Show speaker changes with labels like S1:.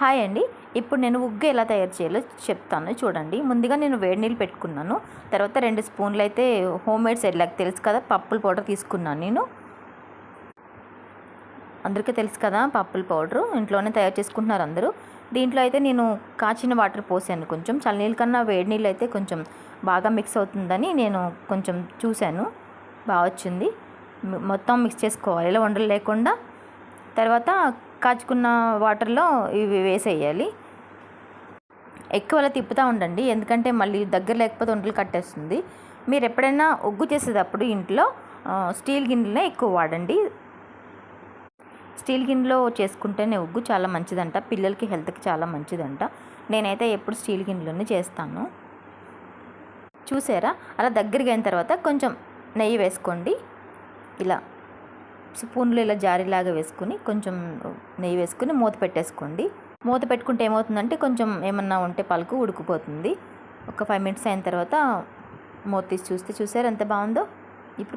S1: Hi అండి. ఇప్పుడు నేను ఉగ్గు ఎలా తయారు చేయాలో చెప్తాను. చూడండి. ముందుగా నేను వేడి నీళ్ళు పెట్టుకున్నాను. తర్వాత రెండు స్పూన్లు అయితే హోమ్ మేడ్ సెర్లాక్ తెలుసు కదా పప్పుల పౌడర్ తీసుకున్నాను నేను. అందరికీ తెలుసు కదా పప్పుల పౌడరు. ఇంట్లోనే తయారు చేసుకుంటున్నారు అందరూ. దీంట్లో అయితే నేను కాచిన వాటర్ పోసాను కొంచెం. చల్లనీళ్ళ కన్నా వేడి నీళ్ళు అయితే కొంచెం బాగా మిక్స్ అవుతుందని నేను కొంచెం చూశాను. బాగా వచ్చింది. మొత్తం మిక్స్ చేసుకోవాలి. ఇలా ఉండలు లేకుండా తర్వాత కాచుకున్న వాటర్లో ఇవి వేసేయాలి. ఎక్కువ అలా తిప్పుతూ ఉండండి ఎందుకంటే మళ్ళీ దగ్గర లేకపోతే వంటలు కట్టేస్తుంది. మీరు ఎప్పుడైనా ఒగ్గు చేసేటప్పుడు ఇంట్లో స్టీల్ గిన్నెలనే ఎక్కువ వాడండి. స్టీల్ గిన్నెలో చేసుకుంటేనే ఉగ్గు చాలా మంచిదంట పిల్లలకి హెల్త్కి చాలా మంచిదంట. నేనైతే ఎప్పుడు స్టీల్ గిన్నెలోనే చేస్తాను. చూసారా? అలా దగ్గరికి అయిన తర్వాత కొంచెం నెయ్యి వేసుకోండి. ఇలా. స్పూన్లో ఇలా జారీలాగా వేసుకుని కొంచెం నెయ్యి వేసుకుని మూత పెట్టేసుకోండి. మూత పెట్టుకుంటే ఏమవుతుందంటే కొంచెం ఏమన్నా ఉంటే పలుకు ఉడికిపోతుంది. ఒక ఫైవ్ మినిట్స్ అయిన తర్వాత మూత తీసి చూస్తే చూసారు ఎంత బాగుందో?